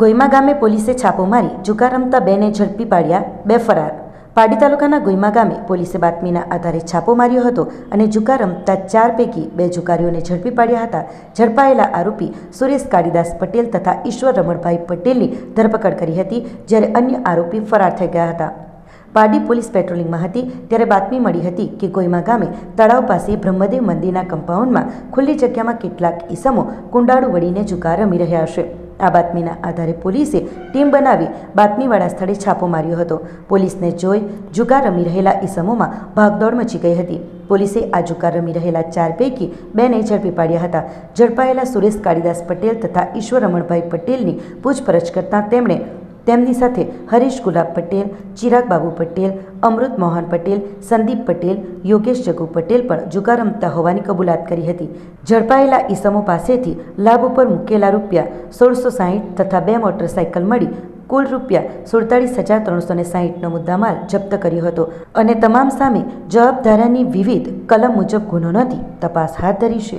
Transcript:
ગોઈમા ગામે પોલીસે છાપો મારી જુગાર રમતા બેને ઝડપી પાડ્યા, બે ફરાર. પાડી તાલુકાના ગોઈમા ગામે પોલીસે બાતમીના આધારે છાપો માર્યો હતો અને જુગાર રમતા ચાર પૈકી બે જુગારીઓને ઝડપી પાડ્યા હતા. ઝડપાયેલા આરોપી સુરેશ કાળીદાસ પટેલ તથા ઈશ્વર રમણભાઈ પટેલની ધરપકડ કરી હતી, જ્યારે અન્ય આરોપી ફરાર થઈ ગયા હતા. પારડી પોલીસ પેટ્રોલિંગમાં હતી, ત્યારે બાતમી મળી હતી કે ગોઈમા ગામે તળાવ પાસે બ્રહ્મદેવ મંદિરના કમ્પાઉન્ડમાં ખુલ્લી જગ્યામાં કેટલાક ઈસમો કુંડાળુ વળીને જુગાર રમી રહ્યા હશે આ બાતમીના આધારે પોલીસે ટીમ બનાવી બાતમીવાળા સ્થળે છાપો માર્યો હતો. પોલીસને જોઈ જુગાર રમી રહેલા ઈસમોમાં ભાગદોડ મચી ગઈ હતી. પોલીસે આ જુગાર રમી રહેલા ચાર પૈકી બેને ઝડપી પાડ્યા હતા. ઝડપાયેલા સુરેશ કાળીદાસ પટેલ તથા ઈશ્વર રમણભાઈ પટેલની પૂછપરછ કરતાં તેમણે તેમની સાથે હરીશ ગુલાબ પટેલ, ચિરાગ બાબુ પટેલ, અમૃત મોહન પટેલ, સંદીપ પટેલ, યોગેશ જગુ પટેલ પણ જુગાર રમતા હોવાની કબૂલાત કરી હતી. ઝડપાયેલા ઈસમો પાસેથી લાભ ઉપર મૂકેલા રૂપિયા સોળસો સાહીઠ તથા બે મોટરસાયકલ મળી કુલ રૂપિયા સુડતાળીસ હજાર ત્રણસો ને સાહીઠનો મુદ્દામાલ જપ્ત કર્યો હતો અને તમામ સામે જવાબદારાની વિવિધ કલમ મુજબ ગુનો નોંધી તપાસ હાથ ધરી છે.